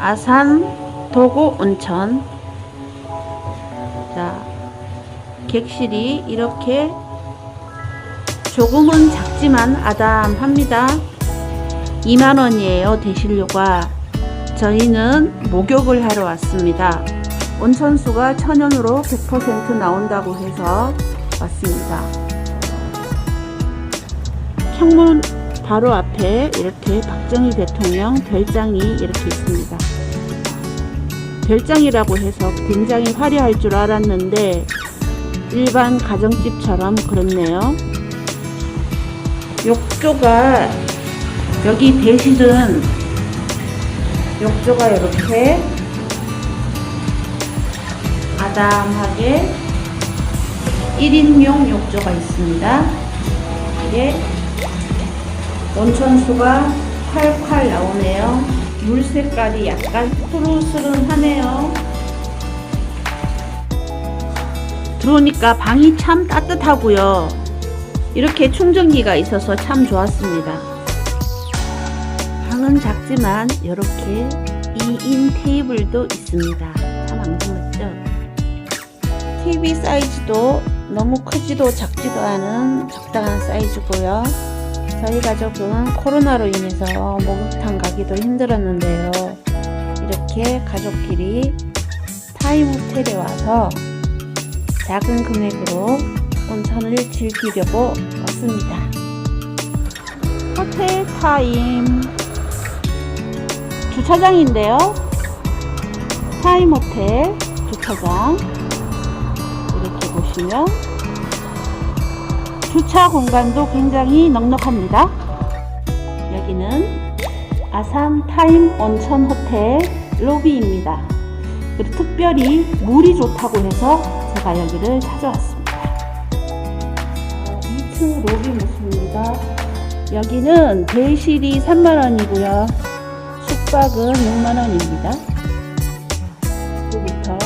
아산 도고 온천. 자, 객실이 이렇게 조금은 작지만 아담합니다. 2만원이에요, 대실료가. 저희는 목욕을 하러 왔습니다. 온천수가 천연으로 100% 나온다고 해서 왔습니다. 창문 바로 앞에 이렇게 박정희 대통령 별장이 이렇게 있습니다. 별장이라고 해서 굉장히 화려할 줄 알았는데 일반 가정집처럼 그렇네요. 욕조가 여기 대실은 욕조가 이렇게 아담하게 1인용 욕조가 있습니다. 이게 온천수가 콸콸 나오네요. 물 색깔이 약간 푸르스름하네요. 들어오니까 방이 참 따뜻하고요. 이렇게 충전기가 있어서 참 좋았습니다. 방은 작지만 이렇게 2인 테이블도 있습니다. 참 앙증맞죠? TV 사이즈도 너무 크지도 작지도 않은 적당한 사이즈고요. 저희 가족은 코로나로 인해서 목욕탕 가기도 힘들었는데요. 이렇게 가족끼리 타임 호텔에 와서 작은 금액으로 온천을 즐기려고 왔습니다. 호텔 타임 주차장인데요. 타임 호텔 주차장 이렇게 보시면 주차 공간도 굉장히 넉넉합니다. 여기는 아산 타임 온천 호텔 로비입니다. 그리고 특별히 물이 좋다고 해서 제가 여기를 찾아왔습니다. 2층 로비 모습입니다. 여기는 대실이 3만원이고요. 숙박은 6만원입니다. 입구부터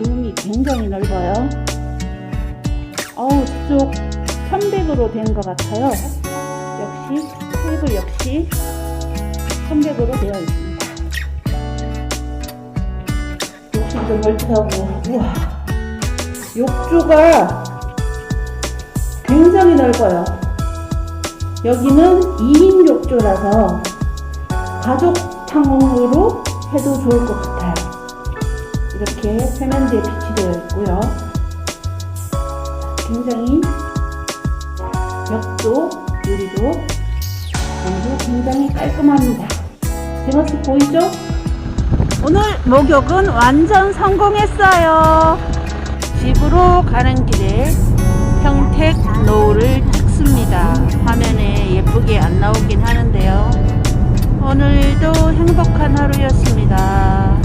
룸이 굉장히 넓어요. 어우, 저쪽 편백으로 된 것 같아요. 역시 테이블 역시 편백으로 되어 있습니다. 욕실도 넓다고 우와 욕조가 굉장히 넓어요. 여기는 2인 욕조라서 가족 탕으로 해도 좋을 것 같아요. 이렇게 세면대에 비치되어 있고요. 굉장히 벽도 유리도 모두 굉장히 깔끔합니다. 제 모습 보이죠? 오늘 목욕은 완전 성공했어요. 집으로 가는 길에 평택 노을을 찍습니다. 화면에 예쁘게 안 나오긴 하는데요. 오늘도 행복한 하루였습니다.